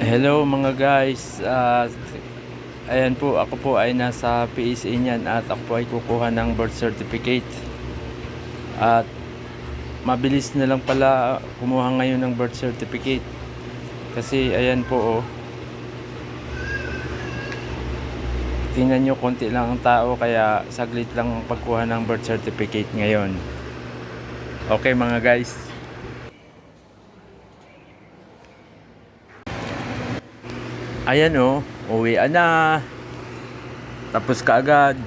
Hello mga guys. Ah, ayan po, ako po ay nasa PSA niyan at ako po ay kukuha ng birth certificate. At mabilis na lang pala kumuha ngayon ng birth certificate. Kasi ayan po oh. Tingnan nyo, konti lang ang tao kaya saglit lang ang pagkuha ng birth certificate ngayon. Okay mga guys. Ayan oh, uwi na. Tapos kaagad.